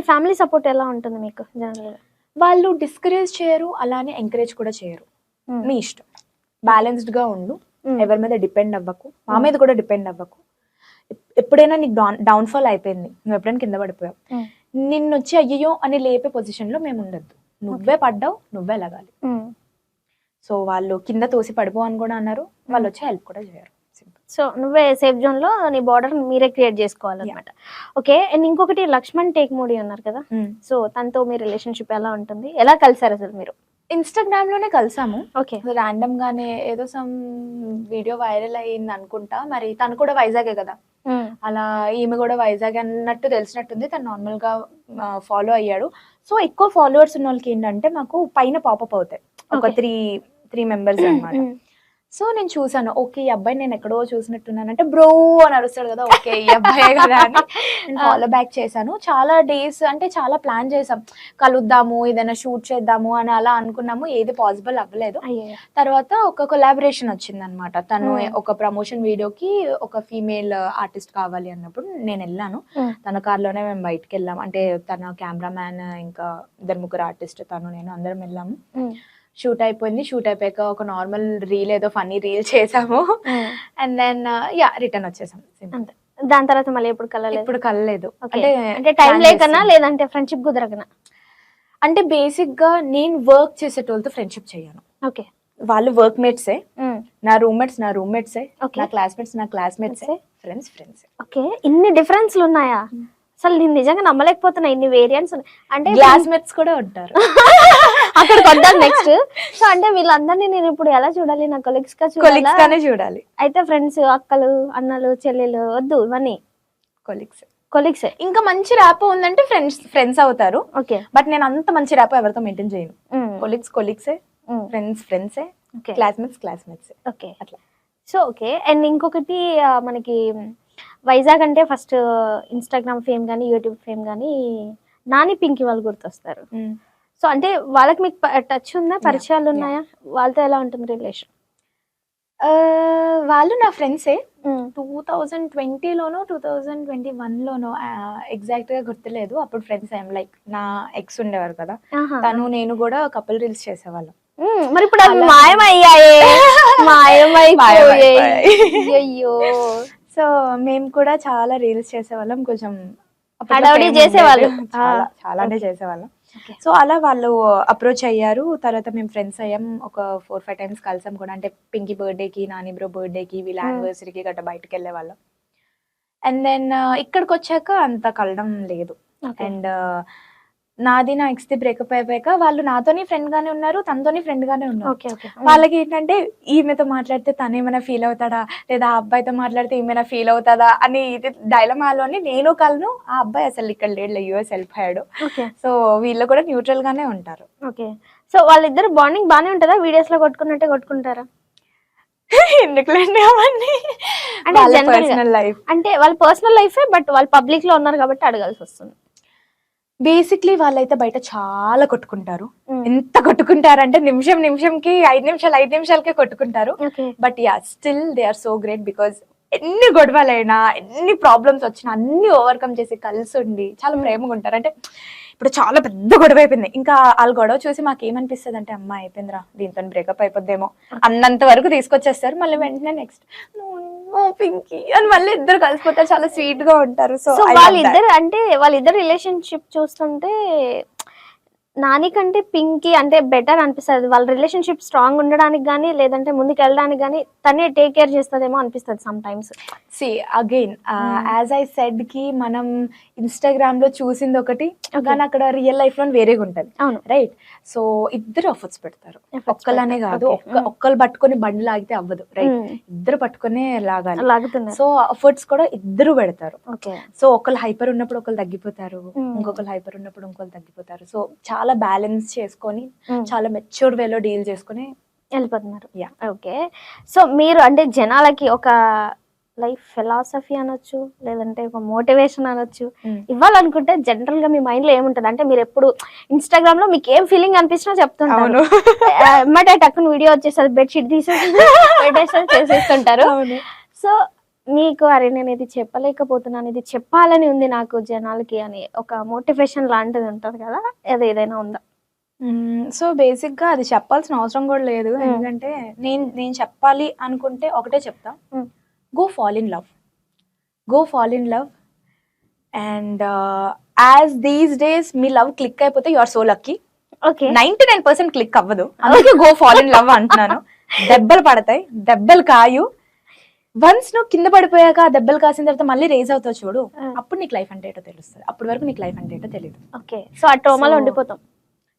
మీ family support ఎలా ఉంటుంది మీకు జనరల్గా వాళ్ళు డిస్కరేజ్ చేయరు అలానే ఎంకరేజ్ కూడా చేయరు. మీ ఇష్టం. బ్యాలెన్స్డ్గా ఉండు. ఎవరి మీద డిపెండ్ అవ్వకు. మా మీద కూడా డిపెండ్ అవ్వకు. ఎప్- ఎప్పుడైనా నీకు డౌన్ డౌన్ఫాల్ అయిపోయింది. నువ్వు ఎప్పుడైనా కింద పడిపోయావు. నిన్ను వచ్చి అయ్యో అని లేపే పొజిషన్లో మేము ఉండొద్దు. నువ్వే పడ్డావు నువ్వే లగాలి. సో వాళ్ళు కింద తోసి పడిపో అని కూడా అన్నారు. వాళ్ళు వచ్చి హెల్ప్ కూడా చేయరు. సో నువ్వే సేఫ్ జోన్లో నీ బార్డర్ మీరే క్రియేట్ చేసుకోవాలన్నమాట. ఓకే అండ్ ఇంకొకటి లక్ష్మణ్ టేక్ మోడీ ఉన్నారు కదా. సో తనతో మీ రిలేషన్షిప్ ఎలా ఉంటుంది? ఎలా కలిసారు అసలు మీరు? ఇన్స్టాగ్రామ్లోనే కలిసాము. ఓకే ర్యాండమ్ గానే ఏదో సమ్ వీడియో వైరల్ అయ్యింది అనుకుంటా. మరి తను కూడా వైజాగే కదా. అలా ఈమె కూడా వైజాగ్ అన్నట్టు తెలిసినట్టుంది. తను నార్మల్గా ఫాలో అయ్యాడు. సో ఎక్కువ ఫాలోవర్స్ ఉన్న వాళ్ళకి ఏంటంటే మాకు పైన పాపప్ అవుతాయి. ఒక. త్రీ త్రీ మెంబర్స్ అన్నమాట. సో నేను చూసాను ఓకే ఈ అబ్బాయి నేను ఎక్కడో చూసినట్టున్నాను. అంటే బ్రో అని అరుస్తాడు కదా ఓకే ఈ అబ్బాయే కదా అని. నేను ఫాలో బ్యాక్ చేశాను. చాలా డేస్ అంటే చాలా ప్లాన్ చేసాం కలుద్దాము ఏదైనా షూట్ చేద్దాము అని అలా అనుకున్నాము. ఏది పాసిబుల్ అవ్వలేదు. తర్వాత ఒక కొలాబరేషన్ వచ్చింది అనమాట తను. ఒక ప్రమోషన్ వీడియోకి ఒక ఫీమేల్ ఆర్టిస్ట్ కావాలి అన్నప్పుడు నేను వెళ్ళాను. తన కార్లోనే మేము బయటకు వెళ్ళాం. అంటే తన కెమెరామ్యాన్ ఇంకా ఇద్దరు ముగ్గురు ఆర్టిస్ట్ తను నేను అందరం వెళ్ళాము. షూట్ అయిపోయింది. షూట్ అయిపోయాక ఒక నార్మల్ రీల్ ఏదో ఫన్నీ రీల్ చేసాము. అండ్ దెన్ యా రిటర్న్ వచ్చేసాం. అంతే. దాని తర్వాత మళ్ళీ ఎప్పుడు కలలేదు? ఇప్పుడు కలలేదు. అంటే టైం లేకనా. లేదంటే ఫ్రెండ్షిప్ కుదరకనా? అంటే బేసిక్గా నేను వర్క్ చేసేటోళ్ళతో ఫ్రెండ్షిప్ చేయను. ఓకే. వాళ్ళు వర్క్ మేట్సే నా రూమ్మేట్స్ నా రూమ్మేట్సే. నా క్లాస్మేట్స్ నా క్లాస్మేట్సే. Friends friends. ఓకే. ఇన్ని డిఫరెన్స్లు ఉన్నాయా? అసలు నేను నిజంగా నమ్మలేకపోతున్నా ఇన్ని వేరియంట్స్ ఉన్నాయి. అంటే క్లాస్మేట్స్ కూడా ఉంటారు. అక్కడికి వద్దాం నెక్స్ట్ సో అంటే వీళ్ళందరినీ నేను ఇప్పుడు ఎలా చూడాలి? నా కొలీగ్స్గా చూడాలా? గానే చూడాలి. అయితే ఫ్రెండ్స్ అక్కలు అన్నలు చెల్లెలు వద్దు ఇవన్నీ. కొలీగ్స్ కొలీగ్స్ ఇంకా మంచి ర్యాప్ ఉందంటే ఫ్రెండ్స్ ఫ్రెండ్స్ అవుతారు. ఓకే. బట్ నేను అంత మంచి ర్యాప్ ఎవరితో మెయింటైన్ చేయను. కొలీగ్స్ కొలీగ్సే ఫ్రెండ్స్ ఫ్రెండ్సే క్లాస్మేట్స్ క్లాస్మేట్స్ ఓకే అట్లా. సో ఓకే అండ్ ఇంకొకటి మనకి వైజాగ్ అంటే ఫస్ట్ ఇన్స్టాగ్రామ్ ఫేమ్ కానీ యూట్యూబ్ ఫేమ్ కానీ నాని పింకి వాళ్ళు గుర్తొస్తారు. సో అంటే వాళ్ళకి మీకు టచ్ ఉందా? పరిచయాలు. ఉన్నాయా? వాళ్ళతో ఎలా ఉంటుంది రిలేషన్ వాళ్ళు నా ఫ్రెండ్సే టూ థౌజండ్ ట్వంటీలోనో టూ థౌజండ్ ట్వంటీ వన్లోనో ఎగ్జాక్ట్గా గుర్తులేదు. అప్పుడు ఫ్రెండ్స్ ఏం లైక్ నా ఎక్స్ ఉండేవారు కదా. తను నేను కూడా కపుల్ రీల్స్ చేసేవాళ్ళం. మరి ఇప్పుడు అవి మాయమయ్యాయే. అయ్యో సో మేము కూడా చాలా రీల్స్ చేసేవాళ్ళం. కొంచెం చేసేవాళ్ళు. చాలా ఆ. చాలా అంటే చేసేవాళ్ళం. సో అలా వాళ్ళు అప్రోచ్ అయ్యారు. తర్వాత మేము ఫ్రెండ్స్ అయ్యాం. ఒక ఫోర్ ఫైవ్ టైమ్స్ కలిసాం కూడా. అంటే పింకీ బర్త్డేకి నాని బ్రో బర్త్డేకి వీళ్ళ Hmm. యానివర్సరీకి గట్రా బయటకు వెళ్ళే వాళ్ళం. అండ్ దెన్ ఇక్కడికి వచ్చాక అంత కలడం లేదు. అండ్ నాది నా ఎక్స్ ది బ్రేకప్ అయిపోయాక వాళ్ళు నాతోని ఫ్రెండ్ గానే ఉన్నారు తనతోని ఫ్రెండ్ గానే ఉన్నారు వాళ్ళకి ఏంటంటే ఈమెతో మాట్లాడితే తను ఏమైనా ఫీల్ అవుతాడా? లేదా ఆ అబ్బాయితో మాట్లాడితే ఏమైనా ఫీల్ అవుతాదా? అని ఇది డైలమాలోని నేను కలను ఆ అబ్బాయి అసలు ఇక్కడ లేడు యూఎస్ వెళ్ళిపోయాడు. ఓకే. సో వీళ్ళు కూడా న్యూట్రల్ గానే ఉంటారు. ఓకే. సో వాళ్ళిద్దరు బాండింగ్ బానే ఉంటుందా? వీడియోస్లో కొట్టుకున్నట్టే కొట్టుకుంటారా? ఎందుకులేండి అవన్నీ? అంటే. పర్సనల్ లైఫ్ అంటే వాళ్ళ పర్సనల్ లైఫే బట్ వాళ్ళు పబ్లిక్లో ఉన్నారు కాబట్టి అడగాల్సి వస్తుంది. బేసిక్లీ వాళ్ళైతే బయట చాలా కొట్టుకుంటారు. ఎంత కొట్టుకుంటారంటే నిమిషం నిమిషంకి ఐదు నిమిషాలు ఐదు నిమిషాలకే కొట్టుకుంటారు. But yeah still they are so great because ఎన్ని గొడవలైనా ఎన్ని ప్రాబ్లమ్స్ వచ్చినా అన్ని ఓవర్కమ్ చేసి కలిసి ఉండి చాలా. ప్రేమగా ఉంటారు. అంటే ఇప్పుడు చాలా పెద్ద గొడవ అయిపోయింది. ఇంకా వాళ్ళ గొడవ చూసి మాకు ఏమనిపిస్తుంది అంటే అమ్మ అయిపోయిందిరా దీంతో బ్రేకప్ అయిపోద్దేమో. అన్నంత వరకు తీసుకొచ్చేస్తారు. మళ్ళీ వెంటనే నెక్స్ట్ పింకీ అని మళ్ళీ ఇద్దరు కలిసిపోతారు. చాలా స్వీట్గా ఉంటారు. సో సో వాళ్ళిద్దరు అంటే వాళ్ళిద్దరు రిలేషన్షిప్ చూస్తుంటే నాని కంటే పింకీ అంటే బెటర్ అనిపిస్తుంది. వాళ్ళ రిలేషన్షిప్ స్ట్రాంగ్ ఉండడానికి కానీ లేదంటే ముందుకు వెళ్ళడానికి కానీ తనే టేక్ కేర్ చేస్తుందేమో అనిపిస్తుంది some times see again Hmm. As I సెడ్కి మనం ఇన్స్టాగ్రామ్లో చూసింది ఒకటి. కానీ అక్కడ రియల్ లైఫ్లో వేరేగా ఉంటది. అవును. రైట్ సో ఇద్దరు ఎఫర్ట్స్ పెడతారు. ఒక్కలనే. కాదు. ఒక్క ఒక్కరు పట్టుకొని బండి లాగితే అవ్వదు. Right Hmm. ఇద్దరు పట్టుకొని లాగాలి. లాగుతున్నారు. సో ఎఫర్ట్స్ కూడా ఇద్దరు పెడతారు. సో ఒకళ్ళు హైపర్ ఉన్నప్పుడు ఒకళ్ళు తగ్గిపోతారు. Hmm. ఇంకొకరు హైపర్ ఉన్నప్పుడు ఇంకొకరు తగ్గిపోతారు. సో చాలా బ్యాలెన్స్ చేసుకొని Hmm. చాలా మెచ్యూర్ వేలో డీల్ చేసుకొని వెళ్ళిపోతున్నారు. Yeah. ఓకే సో మీరు అంటే జనాలకి ఒక లైఫ్ ఫిలాసఫీ అనొచ్చు లేదంటే ఒక మోటివేషన్ అనొచ్చు. ఇవ్వాలనుకుంటే జనరల్గా మీ మైండ్లో ఏముంటది? అంటే మీరు ఎప్పుడు ఇన్స్టాగ్రామ్లో మీకు ఏం ఫీలింగ్ అనిపించినా చెప్తుంటారు. ఎమ్మటే టక్కున వీడియో వచ్చేసరి బెడ్షీట్ తీసేసి పెట్టేసి చేసేస్తుంటారు. సో నీకు అరే నేను ఇది చెప్పలేకపోతున్నాను ఇది చెప్పాలని ఉంది నాకు జనాలకి అని ఒక మోటివేషన్ లాంటిది ఉంటది కదా? అది ఏదైనా ఉందా? సో బేసిక్గా అది చెప్పాల్సిన అవసరం కూడా లేదు. ఎందుకంటే నేను నేను చెప్పాలి అనుకుంటే ఒకటే చెప్తా. Go fall in love go fall in love and as these days me love click అయిపోతే you are so lucky okay. Ninety nine percent click అవ్వదు. అందుకే గో ఫాల్ ఇన్ లవ్ అంటున్నాను. దెబ్బలు పడతాయి. దెబ్బలు కాయు. వన్స్ నువ్వు కింద పడిపోయాక దెబ్బలు కాసిన తర్వాత మళ్ళీ రేజ్ అవుతావు చూడు. అప్పుడు నీకు లైఫ్ అంటే ఏంటో తెలుస్తుంది. అప్పటి వరకు నీకు లైఫ్ అంటే ఏంటో తెలియదు ఓకే సో ఆ ట్రోమాలో ఉండిపోతాం.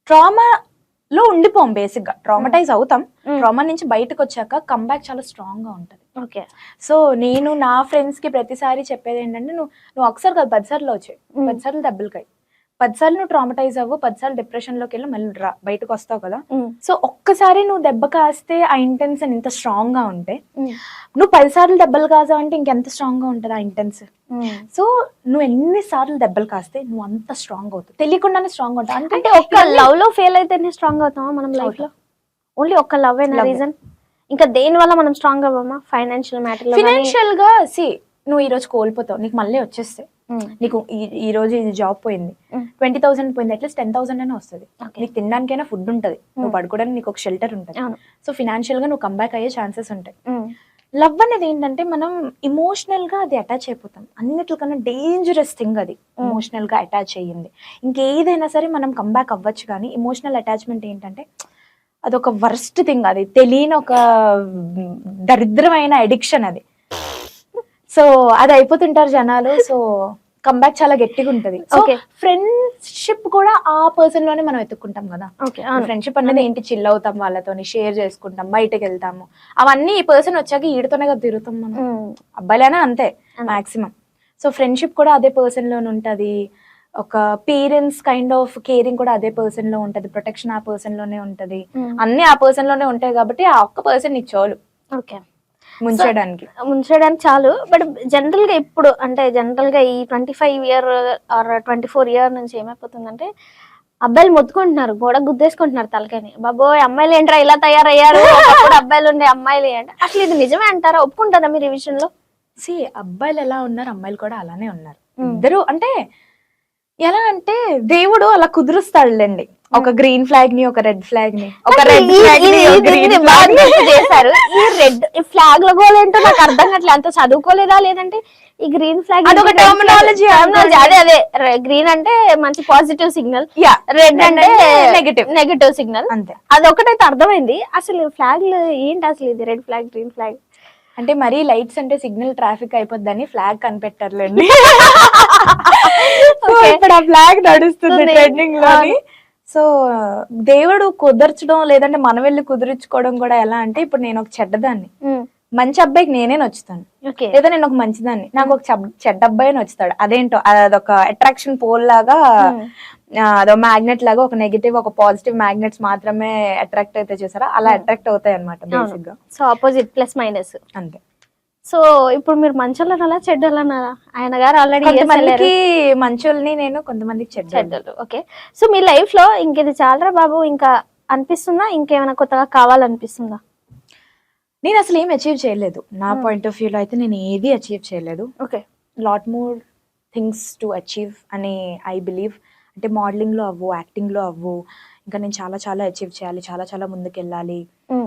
ట్రామా లో ఉండిపోం బేసిక్గా. ట్రామటైజ్ అవుతాం. ట్రామా నుంచి బయటకు వచ్చాక కంబ్యాక్ చాలా స్ట్రాంగ్గా ఉంటది. ఓకే. సో నేను నా ఫ్రెండ్స్కి ప్రతిసారి చెప్పేది ఏంటంటే నువ్వు నువ్వు ఒకసారి కాదు పదిసార్లు వచ్చాయి. పదిసార్లు దెబ్బలకాయి పదిసార్లు నువ్వు ట్రామటైజ్ అవ్వు పదిసార్లు డిప్రెషన్లోకి వెళ్ళి మళ్ళీ రా బయటకు వస్తావు కదా. సో ఒక్కసారి నువ్వు దెబ్బ కాస్తే ఆ ఇంటెన్షన్ ఇంత స్ట్రాంగ్గా ఉంటే నువ్వు పదిసార్లు దెబ్బలు కాసావు అంటే ఇంకెంత స్ట్రాంగ్గా ఉంటుంది ఆ ఇంటెన్స్ సో నువ్వు ఎన్ని సార్లు దెబ్బలు కాస్తే నువ్వు అంత స్ట్రాంగ్ అవుతావు. తెలియకుండానే స్ట్రాంగ్ అవుతావు. అంటే ఒక్క లవ్లో ఫెయిల్ అయితేనే స్ట్రాంగ్ అవుతామా మనం లైఫ్లో ఓన్లీ ఒక్క లవ్ అయిన. రీజన్ ఇంకా దేని వల్ల మనం స్ట్రాంగ్ అవ్వమా? ఫైనాన్షియల్ మ్యాటర్లో ఫినాన్షియల్గా సి నువ్వు ఈ రోజు కోల్పోతావు నీకు మళ్ళీ వచ్చేస్తే. నీకు ఈ- ఈ రోజు ఇది జాబ్ పోయింది. ట్వంటీ థౌసండ్ పోయింది అట్లీస్ట్ టెన్ థౌసండ్ అయినా వస్తుంది. నీకు తినడానికైనా ఫుడ్ ఉంటుంది. నువ్వు పడుకోవడానికి నీకు ఒక షెల్టర్ ఉంటుంది. సో ఫినాన్షియల్గా నువ్వు కంబ్యాక్ అయ్యే ఛాన్సెస్ ఉంటాయి. లవ్ అనేది ఏంటంటే మనం ఇమోషనల్గా అది అటాచ్ అయిపోతాం. అన్నిటికన్నా డేంజరస్ థింగ్ అది ఎమోషనల్గా అటాచ్ అయ్యింది. ఇంకేదైనా సరే మనం కంబ్యాక్ అవ్వచ్చు కానీ ఇమోషనల్ అటాచ్మెంట్ ఏంటంటే అదొక వర్స్ట్ థింగ్ అది. తెలియని ఒక దరిద్రమైన అడిక్షన్ అది. సో అది అయిపోతుంటారు జనాలు. సో కంబ్యాక్ చాలా గట్టిగా ఉంటది. ఫ్రెండ్షిప్ కూడా ఆ పర్సన్లోనే మనం ఎత్తుక్కుంటాం కదా. ఫ్రెండ్షిప్ అనేది ఏంటి? చిల్ అవుతాం వాళ్ళతోని షేర్ చేసుకుంటాం బయటకు వెళ్తాము. అవన్నీ ఈ పర్సన్ వచ్చాక ఈడితోనే కదా తిరుగుతాం మనం. Mm. అబ్బాయిలైనా అంతే. మాక్సిమం సో ఫ్రెండ్షిప్ కూడా అదే పర్సన్లోనే ఉంటది. ఒక పేరెంట్స్ కైండ్ ఆఫ్ కేరింగ్ కూడా అదే పర్సన్లో ఉంటది. ప్రొటెక్షన్ ఆ పర్సన్లోనే ఉంటది. Mm. అన్ని ఆ పర్సన్లోనే ఉంటాయి కాబట్టి ఆ ఒక్క పర్సన్ చాలు. ఓకే ముంచడానికి. ముంచడానికి చాలు. బట్ జనరల్గా ఇప్పుడు అంటే జనరల్గా ఈ twenty five year or twenty four year నుంచి ఏమైపోతుందంటే అబ్బాయిలు మొత్తుకుంటున్నారు గోడ గుద్దేసుకుంటున్నారు తలకని బాబోయ్ అమ్మాయిలు ఏంట్రా ఇలా తయారయ్యారు? అబ్బాయిలు ఉండే అమ్మాయిలు ఏంటి అసలు ఇది నిజమే అంటారా? ఒప్పుకుంటారా మీరు ఈ విషయంలో? సి అబ్బాయిలు ఎలా ఉన్నారు అమ్మాయిలు కూడా అలానే ఉన్నారు. ఇద్దరు అంటే ఎలా అంటే దేవుడు అలా కుదురుస్తాడులేండి. ఒక గ్రీన్ ఫ్లాగ్ని ఒక రెడ్ ఫ్లాగ్ని ఒక రెడ్ ఫ్లాగ్ని ఒక గ్రీన్ బాగా గుర్తు చేశారు. ఈ రెడ్ ఈ ఫ్లాగ్లో గోల్ ఏంటో నాకు అర్థం కావట్లేదు. అంత చదువుకోలేదా లేదంటే ఈ గ్రీన్ ఫ్లాగ్ అదొక అనుకోండి. అదే అదే. గ్రీన్ అంటే మంచి పాజిటివ్ సిగ్నల్ యా రెడ్ అంటే నెగటివ్ నెగటివ్ సిగ్నల్ అంతే. అది ఒకటైతే అర్థమైంది. అసలు ఫ్లాగ్ ఏంటి అసలు ఇది? రెడ్ ఫ్లాగ్ గ్రీన్ ఫ్లాగ్ అంటే మరీ లైట్స్ అంటే సిగ్నల్ ట్రాఫిక్ అయిపోద్దని ఫ్లాగ్ కనిపెట్టారులేండి. ఇప్పుడు ఆ ఫ్లాగ్ నడుస్తుంది. ట్రెండింగ్లోని. సో దేవుడు కుదర్చడం లేదంటే మనం వెళ్ళి కుదిరించుకోవడం కూడా ఎలా అంటే ఇప్పుడు నేను ఒక చెడ్డదాన్ని. మంచి అబ్బాయికి నేనే నచ్చుతాను. లేదా నేను ఒక మంచిదాన్ని. నాకు ఒక చెడ్డ అబ్బాయి నచ్చుతాడు. అదేంటో అదొక అట్రాక్షన్ పోల్ లాగా అదో మ్యాగ్నెట్ లాగా ఒక నెగిటివ్ ఒక పాజిటివ్ మ్యాగ్నెట్స్ మాత్రమే అట్రాక్ట్ అయితే చేసారా? అలా అట్రాక్ట్ అవుతాయి అనమాట బేసిక్గా సో ఆపోజిట్ ప్లస్ మైనస్ అంతే. సో ఇప్పుడు మీరు మంచోళ్ళనారా చెడ్డోళ్ళనారా ఆయన గారు ఆల్రెడీ మంచోళ్ళని నేను కొంతమందికి చెడ్డ చెడ్డలు ఓకే సో మీ లైఫ్లో ఇంకేది చాలరా బాబు? ఇంకా అనిపిస్తుందా? ఇంకేమైనా కొత్తగా కావాలనిపిస్తుందా? నేను అసలు ఏం అచీవ్ చేయలేదు. నా పాయింట్ ఆఫ్ వ్యూలో అయితే నేను ఏది అచీవ్ చేయలేదు. Okay lot more things to achieve అని ఐ బిలీవ్ అంటే మోడలింగ్లో అవ్వు యాక్టింగ్లో అవ్వు ఇంకా నేను చాలా చాలా అచీవ్ చేయాలి చాలా చాలా ముందుకు వెళ్ళాలి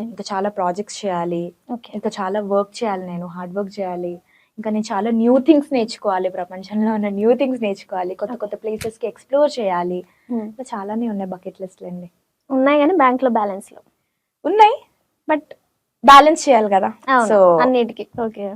ఇంకా చాలా ప్రాజెక్ట్స్ చేయాలి ఓకే. ఇంకా చాలా వర్క్ చేయాలి నేను హార్డ్ వర్క్ చేయాలి. ఇంకా నేను చాలా న్యూ థింగ్స్ నేర్చుకోవాలి ప్రపంచంలో ఉన్న న్యూ థింగ్స్ నేర్చుకోవాలి కొత్త కొత్త ప్లేసెస్కి ఎక్స్ప్లోర్ చేయాలి. ఇంకా చాలానే ఉన్నాయి బకెట్ లిస్ట్లు అండి. ఉన్నాయి కానీ బ్యాంక్లో బ్యాలెన్స్లో. ఉన్నాయి బట్ బ్యాలెన్స్ చేయాలి కదా. సో అన్నిటికి. ఓకే